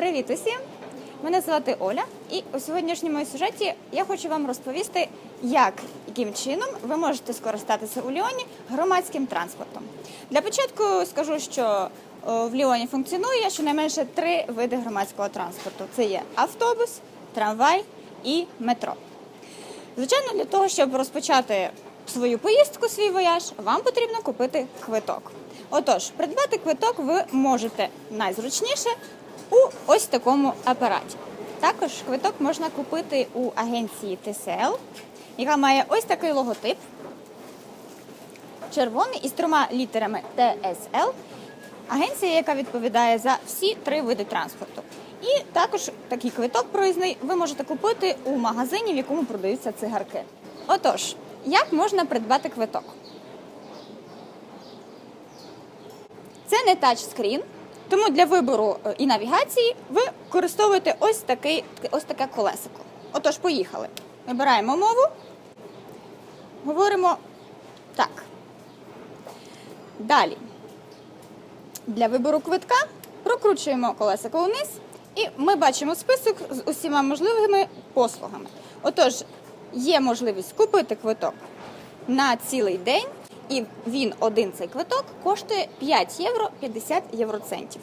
Привіт усім! Мене звати Оля, і у сьогоднішньому сюжеті я хочу вам розповісти, як яким чином ви можете скористатися у Ліоні громадським транспортом. Для початку скажу, що в Ліоні функціонує щонайменше три види громадського транспорту: це є автобус, трамвай і метро. Звичайно, для того, щоб розпочати свою поїздку, свій вояж, вам потрібно купити квиток. Отож, придбати квиток ви можете найзручніше у ось такому апараті. Також квиток можна купити у агенції TCL, яка має ось такий логотип. Червоний із трьома літерами TSL. Агенція, яка відповідає за всі три види транспорту. І також такий квиток проїзний ви можете купити у магазині, в якому продаються цигарки. Отож, як можна придбати квиток? Це не тачскрін, тому для вибору е, і навігації ви використовуєте ось, такий, ось таке колесико. Отож, поїхали. Вибираємо мову, говоримо так. Далі. Для вибору квитка прокручуємо колесико вниз, і ми бачимо список з усіма можливими послугами. Отож, є можливість купити квиток на цілий день, і він один цей квиток коштує 5 євро 50 євроцентів.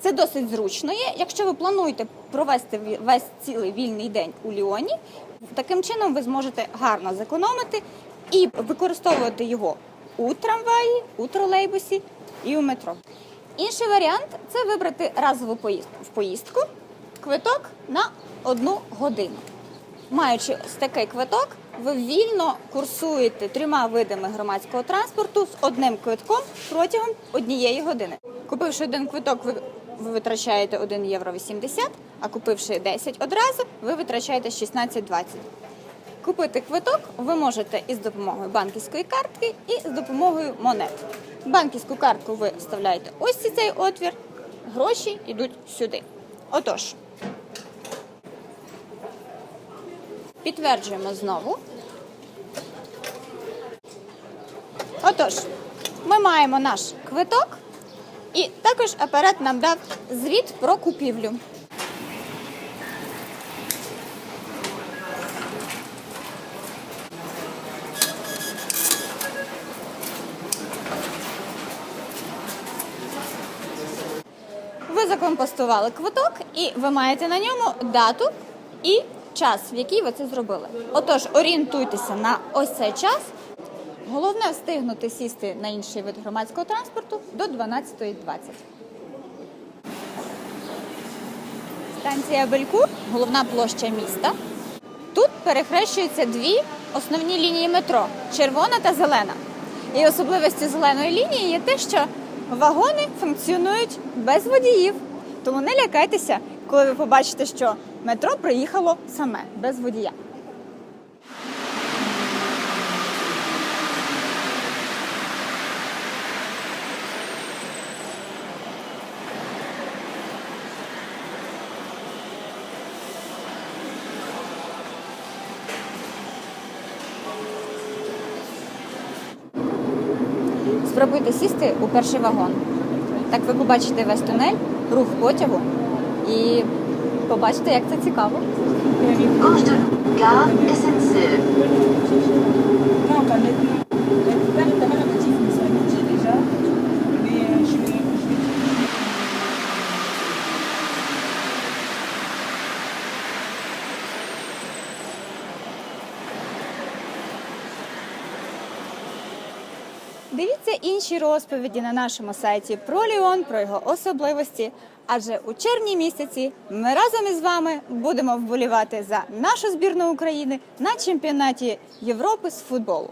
Це досить зручно є, якщо ви плануєте провести весь цілий вільний день у Ліоні. Таким чином ви зможете гарно зекономити і використовувати його у трамваї, у тролейбусі і у метро. Інший варіант це вибрати разову поїздку в поїздку, квиток на одну годину. Маючи такий квиток, ви вільно курсуєте трьома видами громадського транспорту з одним квитком протягом однієї години. Купивши один квиток, ви, ви витрачаєте 1 євро 80, а купивши 10 одразу, ви витрачаєте 16,20. Купити квиток ви можете із допомогою банківської картки і з допомогою монет. Банківську картку ви вставляєте ось цей отвір, гроші йдуть сюди. Отож, підтверджуємо знову. Отож, ми маємо наш квиток, і також апарат нам дав звіт про купівлю. Ви закомпостували квиток, і ви маєте на ньому дату і час, в який ви це зробили. Отож, орієнтуйтеся на ось цей час. Головне встигнути сісти на інший вид громадського транспорту до 12.20. Станція Бельку головна площа міста. Тут перехрещуються дві основні лінії метро червона та зелена. І особливістю зеленої лінії є те, що вагони функціонують без водіїв. Тому не лякайтеся, коли ви побачите, що метро приїхало саме без водія. Спробуйте сісти у перший вагон. Так ви побачите весь тунель, рух потягу і побачите, як це цікаво. Кожен Gare Дивіться інші розповіді на нашому сайті про Ліон, про його особливості. Адже у червні місяці ми разом із вами будемо вболівати за нашу збірну України на чемпіонаті Європи з футболу.